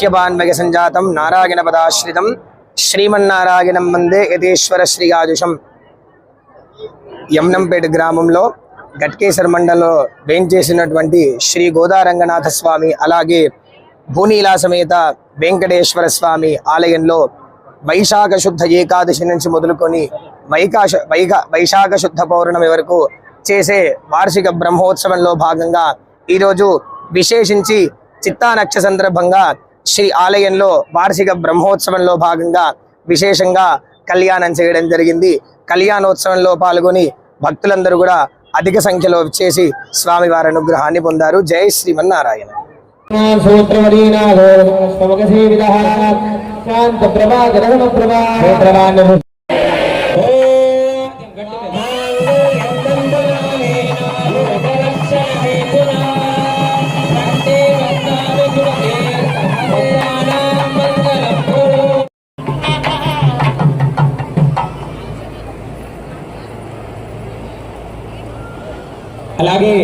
కాక్ష్యపాన్మయ సంజాతం నారాయణ పదాశ్రితం. శ్రీమన్నారాయణం మందే యతేశ్వర శ్రీయాజుషం యమ్నంపేట గ్రామంలో గట్కేశ్వర మండలంలో వేంచేసినటువంటి శ్రీ గోదారంగనాథ స్వామి అలాగే భూనీలా సమేత వెంకటేశ్వర స్వామి ఆలయంలో వైశాఖ శుద్ధ ఏకాదశి నుంచి మొదలుకొని వైకాశ వైక వైశాఖ శుద్ధ పౌర్ణమి వరకు చేసే వార్షిక బ్రహ్మోత్సవంలో భాగంగా ఈరోజు విశేషించి చిత్తానక్ష సందర్భంగా శ్రీ ఆలయంలో వార్షిక బ్రహ్మోత్సవంలో భాగంగా విశేషంగా కళ్యాణం చేయడం జరిగింది. కళ్యాణోత్సవంలో పాల్గొని భక్తులందరూ కూడా అధిక సంఖ్యలో వచ్చేసి స్వామివారి అనుగ్రహాన్ని పొందారు. జై శ్రీమన్నారాయణ. సూత్రమదీనాథోమగసేవిదః అలాగే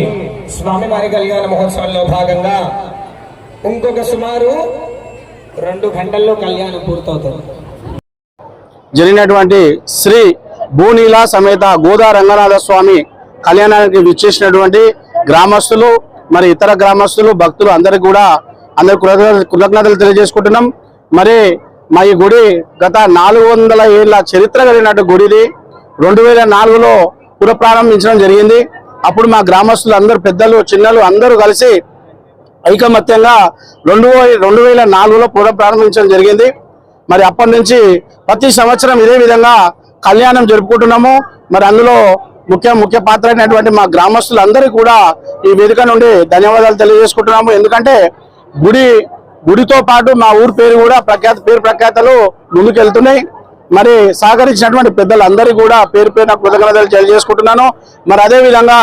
స్వామివారి కళ్యాణ మహోత్సవంలో భాగంగా ఇంకొక సుమారు రెండు గంటల్లో కళ్యాణం పూర్తవుతుంది. జరిగినటువంటి శ్రీ భూనీల సమేత గోదా రంగనాథ స్వామి కళ్యాణానికి విచ్చేసినటువంటి గ్రామస్తులు మరి ఇతర గ్రామస్తులు భక్తులు అందరికి కూడా అందరి కృతజ్ఞతలు తెలియజేసుకుంటున్నాం. మరి మా ఈ గుడి గత నాలుగు వందల ఏళ్ళ చరిత్ర కలిగినట్టు గుడిది. రెండు వేల నాలుగులో పునఃప్రారంభించడం జరిగింది. అప్పుడు మా గ్రామస్తులు అందరు పెద్దలు చిన్నలు అందరూ కలిసి ఐకమత్యంగా రెండు రెండు వేల నాలుగులో పునఃప్రారంభించడం జరిగింది. మరి అప్పటి నుంచి ప్రతి సంవత్సరం ఇదే విధంగా కళ్యాణం జరుపుకుంటున్నాము. మరి అందులో ముఖ్య ముఖ్య పాత్ర అయినటువంటి మా గ్రామస్తులందరూ కూడా ఈ వేదిక నుండి ధన్యవాదాలు తెలియజేసుకుంటున్నాము. ఎందుకంటే గుడి గుడితో పాటు మా ఊరి పేరు కూడా ప్రఖ్యాత పేరు ప్రఖ్యాతలు ముందుకెళ్తున్నాయి. మరి సహకరించినటువంటి పెద్దలందరి కూడా పేరు పేరున కృతజ్ఞతలు తెలియజేసుకుంటున్నాను. మరి అదే విధంగా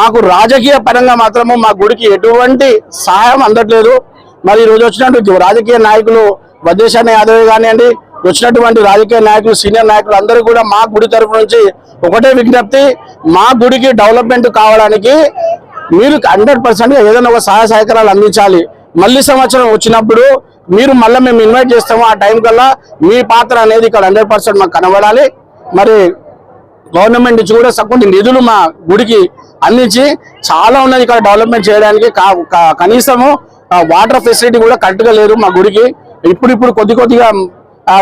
మాకు రాజకీయ పరంగా మాత్రము మా గుడికి ఎటువంటి సహాయం అందట్లేదు. మరి ఈ రోజు వచ్చినటువంటి రాజకీయ నాయకులు వద్దేశాన్ని యాదవ్ కానివ్వండి వచ్చినటువంటి రాజకీయ నాయకులు సీనియర్ నాయకులు అందరూ కూడా మా గుడి తరఫు నుంచి ఒకటే విజ్ఞప్తి మా గుడికి డెవలప్మెంట్ కావడానికి మీరు హండ్రెడ్ పర్సెంట్ ఏదైనా ఒక సహాయ సహకారాలు అందించాలి. మళ్ళీ సంవత్సరం వచ్చినప్పుడు మీరు మళ్ళీ మేము ఇన్వైట్ చేస్తాము. ఆ టైం కల్లా మీ పాత్ర అనేది ఇక్కడ హండ్రెడ్ పర్సెంట్ మాకు కనబడాలి. మరి గవర్నమెంట్ నుంచి కూడా సపోర్ట్ నిధులు మా గుడికి అందించి చాలా ఉన్నది ఇక్కడ డెవలప్మెంట్ చేయడానికి. కా- కా- కనీసము వాటర్ ఫెసిలిటీ కూడా కరెక్ట్గా లేదు మా గుడికి. ఇప్పుడిప్పుడు కొద్ది కొద్దిగా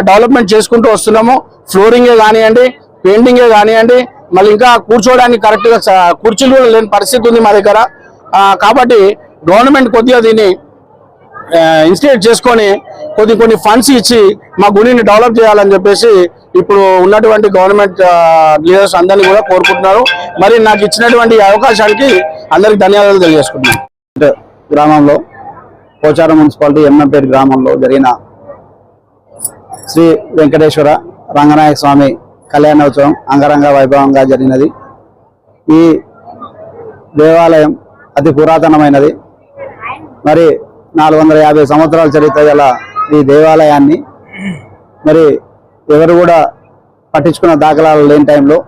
డెవలప్మెంట్ చేసుకుంటూ వస్తున్నాము. ఫ్లోరింగే కానివ్వండి పెయింటింగే కానివ్వండి మళ్ళీ ఇంకా కూర్చోవడానికి కరెక్ట్గా కుర్చీలు కూడా లేని పరిస్థితి ఉంది మా దగ్గర. కాబట్టి గవర్నమెంట్ కొద్దిగా దీన్ని ఇన్స్టిట్యూట్ చేసుకొని కొద్ది కొన్ని ఫండ్స్ ఇచ్చి మా గుడిని డెవలప్ చేయాలని చెప్పేసి ఇప్పుడు ఉన్నటువంటి గవర్నమెంట్ లీడర్స్ అందరినీ కూడా కోరుకుంటున్నారు. మరి నాకు ఇచ్చినటువంటి అవకాశానికి అందరికి ధన్యవాదాలు తెలియజేసుకుంటున్నాను. గ్రామంలో పోచారం మున్సిపాలిటీ ఎమ్మంపేట గ్రామంలో జరిగిన శ్రీ వెంకటేశ్వర రంగనాయక స్వామి కళ్యాణోత్సవం అంగరంగ వైభవంగా జరిగినది. ఈ దేవాలయం అతి పురాతనమైనది. మరి నాలుగు వందల యాభై సంవత్సరాల చరిత్ర గల ఈ దేవాలయాన్ని మరి ఎవరు కూడా పట్టించుకున్న దాఖలాలు లేని టైంలో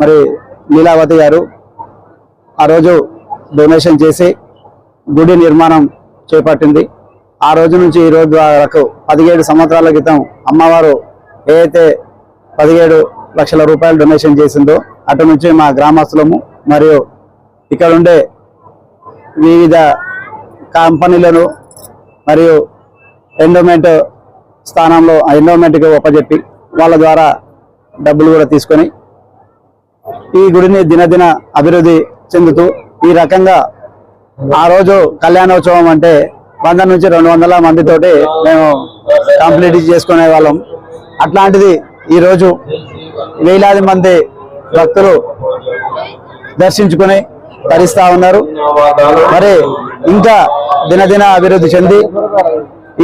మరి లీలావతి గారు ఆ రోజు డొనేషన్ చేసి గుడి నిర్మాణం చేపట్టింది. ఆ రోజు నుంచి ఈ రోజు వరకు పదిహేడు సంవత్సరాల క్రితం అమ్మవారు ఏదైతే పదిహేడు లక్షల రూపాయలు డొనేషన్ చేసిందో అటు నుంచి మా గ్రామస్తులము మరియు ఇక్కడ ఉండే వివిధ కంపెనీలను మరియు ఎండోమెంట్ స్థానంలో ఎండోమెంట్కి ఒప్పజెప్పి వాళ్ళ ద్వారా డబ్బులు కూడా తీసుకొని ఈ గుడిని దినదిన అభివృద్ధి చెందుతూ ఈ రకంగా ఆ రోజు కళ్యాణోత్సవం అంటే వంద నుంచి రెండు వందల మందితోటి మేము కంప్లీట్ చేసుకునే వాళ్ళం. అట్లాంటిది ఈరోజు వేలాది మంది భక్తులు దర్శించుకుని తరిస్తా ఉన్నారు. మరి ఇంకా దినదిన అభివృద్ధి చెంది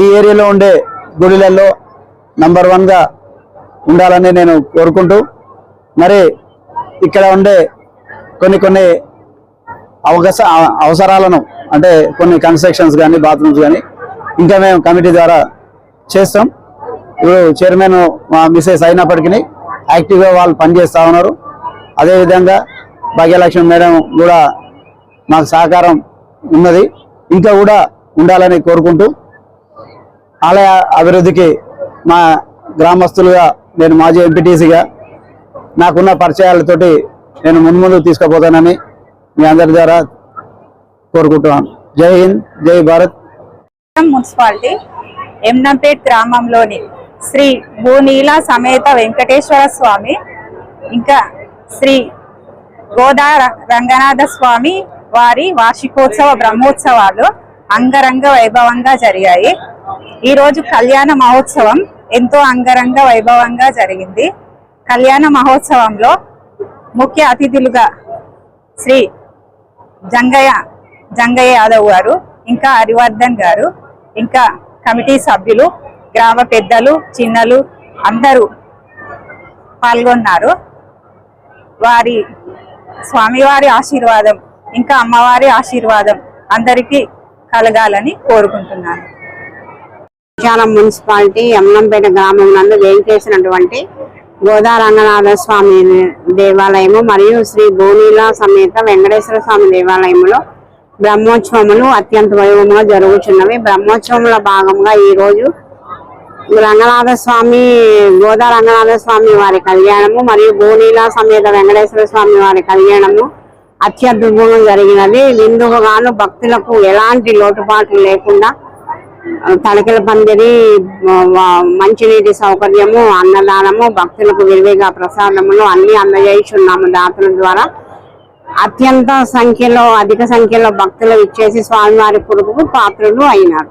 ఈ ఏరియాలో ఉండే గుడిలలో నంబర్ వన్గా ఉండాలని నేను కోరుకుంటూ మరి ఇక్కడ ఉండే కొన్ని కొన్ని అవకాశ అవసరాలను అంటే కొన్ని కన్స్ట్రక్షన్స్ కానీ బాత్రూమ్స్ కానీ ఇంకా మేము కమిటీ ద్వారా చేస్తాం. ఇప్పుడు చైర్మన్ మా మిసెస్ అయినప్పటికీ యాక్టివ్గా వాళ్ళు పనిచేస్తూ ఉన్నారు. అదేవిధంగా భాగ్యలక్ష్మి మేడం కూడా మాకు సహకారం ఉన్నది. ఇంకా కూడా ఉండాలని కోరుకుంటూ ఆలయ అభివృద్ధికి మా గ్రామస్తులుగా నేను మాజీ ఎంపీటీసీగా నాకున్న పరిచయాలతోటి నేను మున్ముందు తీసుకుపోతానని మీ అందరి ద్వారా కోరుకుంటున్నాను. జై హింద్ జై భారత్. మున్సిపాలిటీ ఎమ్నంపేట్ గ్రామంలోని శ్రీ భూనీల సమేత వెంకటేశ్వర స్వామి ఇంకా శ్రీ గోదా రంగనాథ స్వామి వారి వార్షికోత్సవ బ్రహ్మోత్సవాలు అంగరంగ వైభవంగా జరిగాయి. ఈ రోజు కళ్యాణ మహోత్సవం ఎంతో అంగరంగ వైభవంగా జరిగింది. కళ్యాణ మహోత్సవంలో ముఖ్య అతిథులుగా శ్రీ జంగయ్య జంగయ్య యాదవ్ గారు ఇంకా హరివర్ధన్ గారు ఇంకా కమిటీ సభ్యులు గ్రామ పెద్దలు చిన్నలు అందరూ పాల్గొన్నారు. వారి స్వామివారి ఆశీర్వాదం ఇంకా అమ్మవారి ఆశీర్వాదం అందరికీ కలగాలని కోరుకుంటున్నాను. విశాలం మున్సిపాలిటీ యమనంపేట గ్రామం నందు వేయించేసినటువంటి గోదా రంగనాథ స్వామి దేవాలయము మరియు శ్రీ భూనీల సమేత వెంకటేశ్వర స్వామి దేవాలయములో బ్రహ్మోత్సవములు అత్యంత వైభవంగా జరుగుతున్నవి బ్రహ్మోత్సవంలో భాగంగా ఈరోజు రంగనాథ స్వామి గోదా రంగనాథ స్వామి వారి కళ్యాణము మరియు భూనీల సమేత వెంకటేశ్వర స్వామి వారి కళ్యాణము అత్యద్భుతంగా జరిగినది. విందుకు గాను భక్తులకు ఎలాంటి లోటుపాట్లు లేకుండా తడకల పందిరి మంచినీటి సౌకర్యము అన్నదానము భక్తులకు విరివిగా ప్రసాదములు అన్ని అందజేస్తున్నాము దాతల ద్వారా. అత్యంత సంఖ్యలో అధిక సంఖ్యలో భక్తులు ఇచ్చేసి స్వామివారి పురుగుకు పాత్రలు అయినారు.